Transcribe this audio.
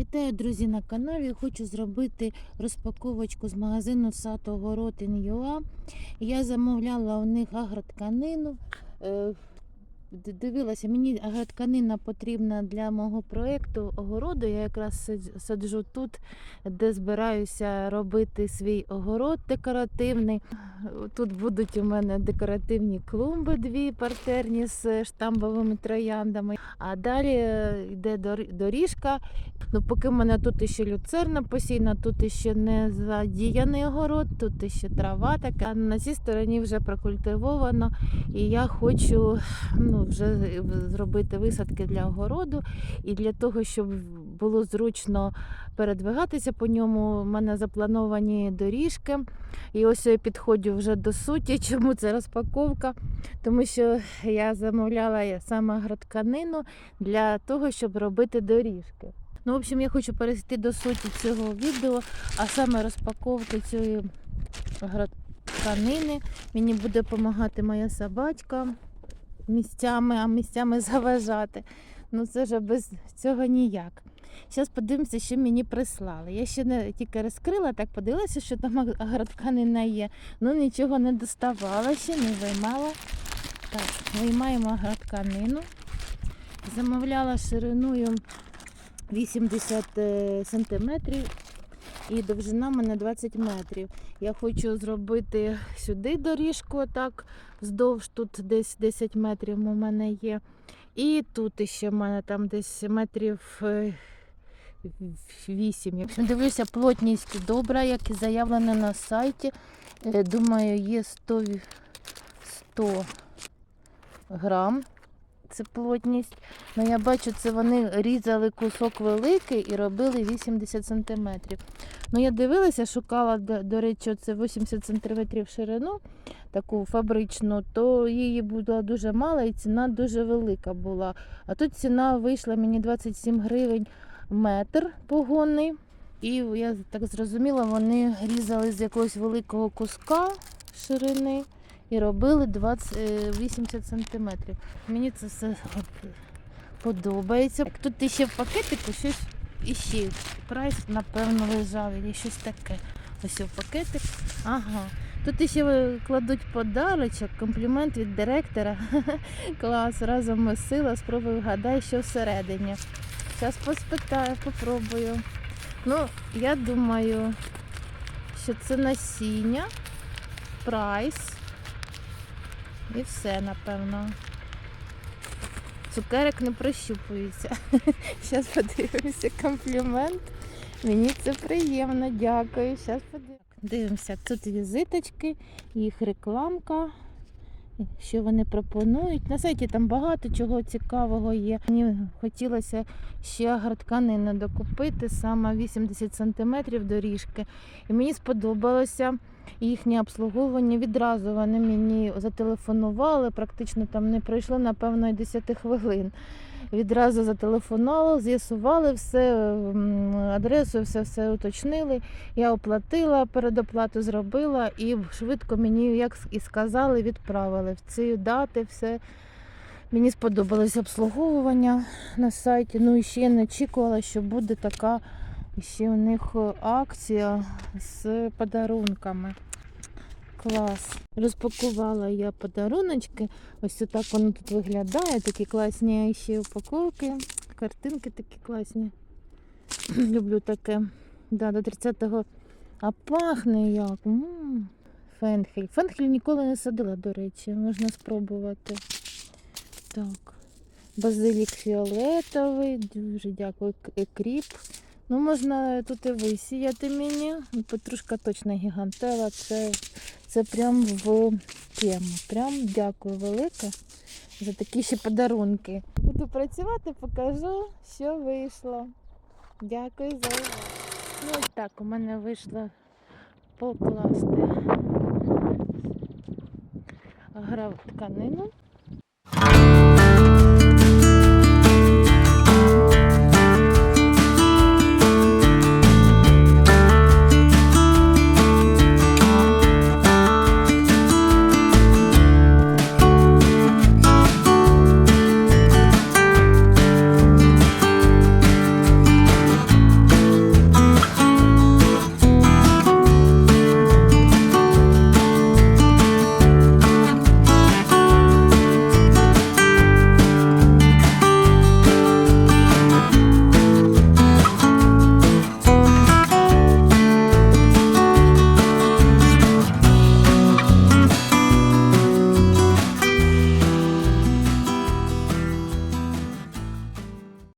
Вітаю, друзі, на каналі. Хочу зробити розпаковочку з магазину Сад Огород Юа. Я замовляла у них агротканину. Е, Дивилася, мені агротканина потрібна для мого проєкту огороду. Я якраз саджу тут, де збираюся робити свій огород декоративний. Тут будуть у мене декоративні клумби, дві партерні з штамбовими трояндами. А далі е, йде доріжка. Ну, поки в мене тут ще люцерна посійна, тут ще не задіяний огород, тут ще трава така. На цій стороні вже прокультивовано. І я хочу ну, вже зробити висадки для огороду. І для того, щоб було зручно передвигатися по ньому, в мене заплановані доріжки. І ось я підходжу вже до суті, чому це розпаковка. Тому що я замовляла саме агротканину для того, щоб робити доріжки. Ну, в общем, я хочу перейти до суті цього відео, а саме розпаковки цієї тканини. Мені буде допомагати моя собачка місцями, а місцями заважати. Ну це ж без цього ніяк. Зараз подивимося, що мені прислали. Я ще не тільки розкрила, так подивилася, що там агротканина є. Ну нічого не доставала ще, не виймала. Так, виймаємо агротканину. Замовляла шириною 80 е, сантиметрів і довжина в мене 20 метрів. Я хочу зробити сюди доріжку, так, вздовж тут десь 10 метрів у мене є. І тут ще в мене там десь метрів е, 8. Якщо дивлюся, плотність добра, як і заявлено на сайті. Е, Думаю, є 100, 100 грам. Це плотність. Ну, я бачу, це вони різали кусок великий і робили 80 см. Ну, я дивилася, шукала, до, до речі, це 80 см ширину, таку фабричну, то її було дуже мало і ціна дуже велика була. А тут ціна вийшла мені 27 гривень метр погонний. І я так зрозуміла, вони різали з якогось великого куска ширини і робили 20, е, 80 сантиметрів. Мені це все подобається. Тут ще в пакетику щось іще. Прайс, напевно, лежав, і щось таке. Ось в пакетик. Ага. Тут ще кладуть подарочок, комплімент від директора. Клас, разом ми сила, спробую вгадай, що всередині. Зараз поспитаю, попробую. Ну, я думаю, що це насіння, прайс. І все, напевно. Цукерок не прощупується. Зараз подивимося комплімент. Мені це приємно, дякую. Зараз подивимося. Дивимося, тут візиточки, їх рекламка. Що вони пропонують. На сайті там багато чого цікавого є. Мені хотілося ще агротканини докупити, саме 80 см доріжки. І мені сподобалося їхнє обслуговування. Відразу вони мені зателефонували, практично там не пройшло, напевно, і 10 хвилин. Відразу зателефонували, з'ясували все, адресу, все все уточнили. Я оплатила, передоплату зробила і швидко мені, як і сказали, відправили в ці дати. все. Мені сподобалось обслуговування на сайті. Ну і ще не очікувала, що буде така ще у них акція з подарунками. Клас. Розпакувала я подаруночки. Ось отак воно тут виглядає. Такі класні ще упаковки. Картинки такі класні. Люблю таке. Да, до 30-го. А пахне як. М, Фенхель. Фенхель ніколи не садила, до речі. Можна спробувати. Так. Базилік фіолетовий. Дуже дякую. К- Кріп. Ну, можна тут і висіяти мені. Петрушка точно гігантела. Це, це прям в тему. Прям дякую велике за такі ще подарунки. Буду працювати, покажу, що вийшло. Дякую за увагу. Ну, ось так у мене вийшло покласти грав тканину.